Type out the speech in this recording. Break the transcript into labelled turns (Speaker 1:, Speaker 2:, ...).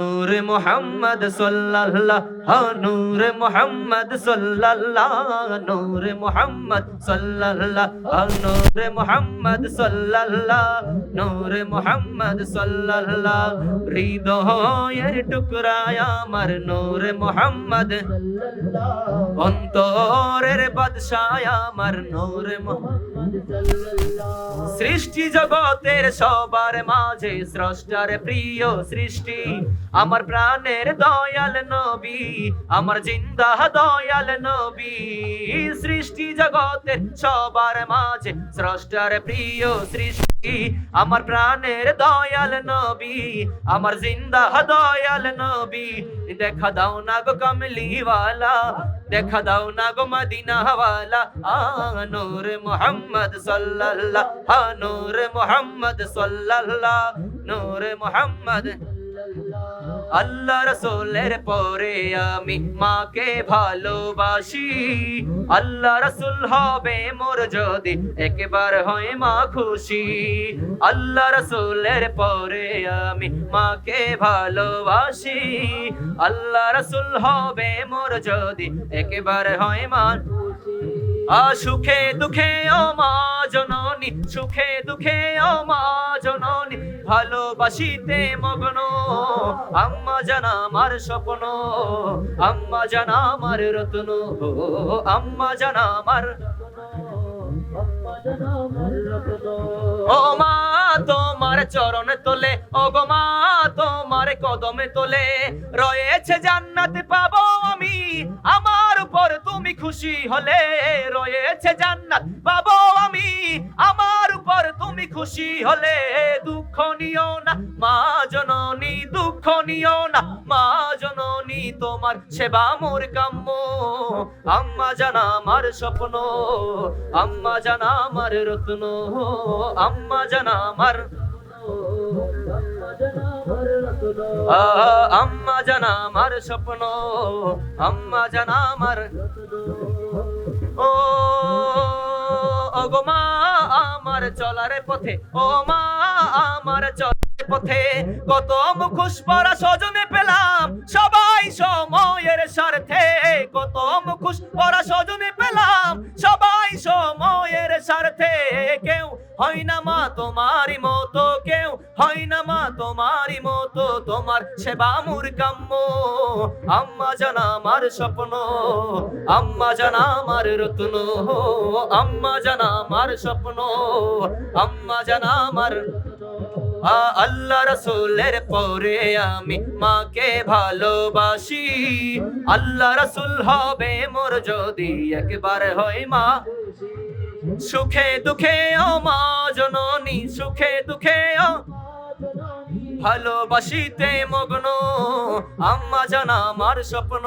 Speaker 1: নূর মোহাম্মদ সাল্লাল্লাহ নূর মোহাম্মদ সাল্লাল্লাহ, নূর মোহাম্মদ সাল্লাল্লাহ নূর মোহাম্মদ সাল্লাল্লাহ, নূর মোহাম্মদ সাল্লাল্লাহ। হৃদয়ের টুকরায় আমার নূর মোহাম্মদ। অন্তরের বাদশাহ আমার নূর সৃষ্টি জগতের সবার মাঝে স্রষ্টার প্রিয় সৃষ্টি। আমার প্রাণের দয়াল নবী, আমার জিন্দা দয়াল নবী। সৃষ্টি জগতের সবার মাঝে স্রষ্টার প্রিয় সৃষ্টি, আমার প্রাণের দয়াল নবী, আমার জিন্দা দয়াল নবী। দেখা দাও না গো কমলিওয়ালা, দেখা দাও না গো মদিনাওয়ালা আ নূর মোহাম্মদ সাল্লাল্লাহ আ নূর মোহাম্মদ সাল্লাল্লাহ, নূর মোহাম্মদ। আল্লাহ রসুলের পরে আমি মাকে ভালোবাসি। আল্লাহ রসুল হবে মোর যদি একবার হয় মা খুশি। আল্লাহ রসুলের পরে আমি মাকে ভালোবাসি। আল্লাহ রসুল হবে মোর যদি একবার হয় মা সুখে দুঃখে ও মা জননী, সুখে দুঃখে ও মা জননী ভালোবাসিতে মগ্ন। আম্মা জানা আমার স্বপ্ন, আম্মা জানা আমার রত্ন, আম্মা জানা আমার ও মা, তোমার চরণ তোলে, ও গো মা, তোমার কদমে তোলে। রয়েছে জান্নাত পাবো আমি, আমার উপর তুমি খুশি হলে। রয়েছে জান্নাত পাবো আমি, আমার খুশি হলে দুঃখ নিও না, মা জননী, দুঃখ নিও না, মা জননী, তোমার সেবা মোর কাম্য। আম্মা জানা আমার স্বপ্ন, আম্মা জানা আমার রত্ন, আম্মা জানা আমার আম্মা জানা আমার স্বপ্ন, আম্মা জানা আমার ও ওগো মা। আমার চলার পথে। ও মা, আমার চলার পথে। কত মুখোশ পরা সজনে পেলাম। সবাই সময়ের স্বার্থে মা, তোমারই মতো কেউ হয় না মা, তোমারই মতো তোমার সেবা মুর কাম্য আম্মা জানা আমার স্বপ্ন, আম্মা জানা আমার রত্ন, আম্মা জানা আমার স্বপ্ন, আম্মা জানা আমার আল্লাহ রসুলের পরে আমি মাকে ভালোবাসি। আল্লাহ রসুল হবে মোর যদি একবার হয় মা। সুখে দুঃখে ও মা জননী সুখে দুঃখে ও ভালোবাসিতে মগ্ন। আম্মা জানা আমার স্বপ্ন।